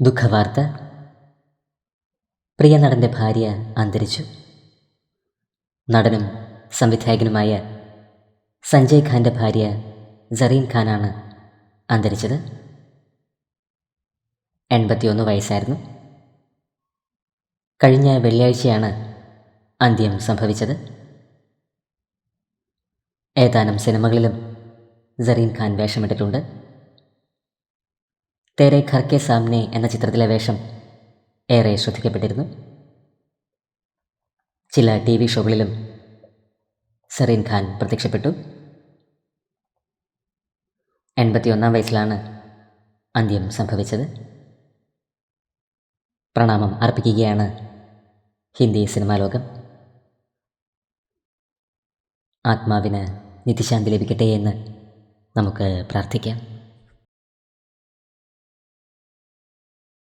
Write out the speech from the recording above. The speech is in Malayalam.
ദുഃഖവാർത്ത. പ്രിയ നടന്റെ ഭാര്യ അന്തരിച്ചു. നടനും സംവിധായകനുമായ സഞ്ജയ് ഖാന്റെ ഭാര്യ സറീൻ ഖാനാണ് അന്തരിച്ചത്. എൺപത്തിയൊന്ന് വയസ്സായിരുന്നു. കഴിഞ്ഞ വെള്ളിയാഴ്ചയാണ് അന്ത്യം സംഭവിച്ചത്. ഏതാനും സിനിമകളിലും സറീൻ ഖാൻ വേഷമിട്ടിട്ടുണ്ട്. തേരെ ഘർ കെ സാമ്നെ എന്ന ചിത്രത്തിലെ വേഷം ഏറെ ശ്രദ്ധിക്കപ്പെട്ടിരുന്നു. ചില ടി വി ഷോകളിലും സറീൻ ഖാൻ പ്രത്യക്ഷപ്പെട്ടു. എൺപത്തിയൊന്നാം വയസ്സിലാണ് അന്ത്യം സംഭവിച്ചത്. പ്രണാമം അർപ്പിക്കുകയാണ് ഹിന്ദി സിനിമാ ലോകം. ആത്മാവിന് നിത്യശാന്തി ലഭിക്കട്ടെ എന്ന് നമുക്ക് പ്രാർത്ഥിക്കാം.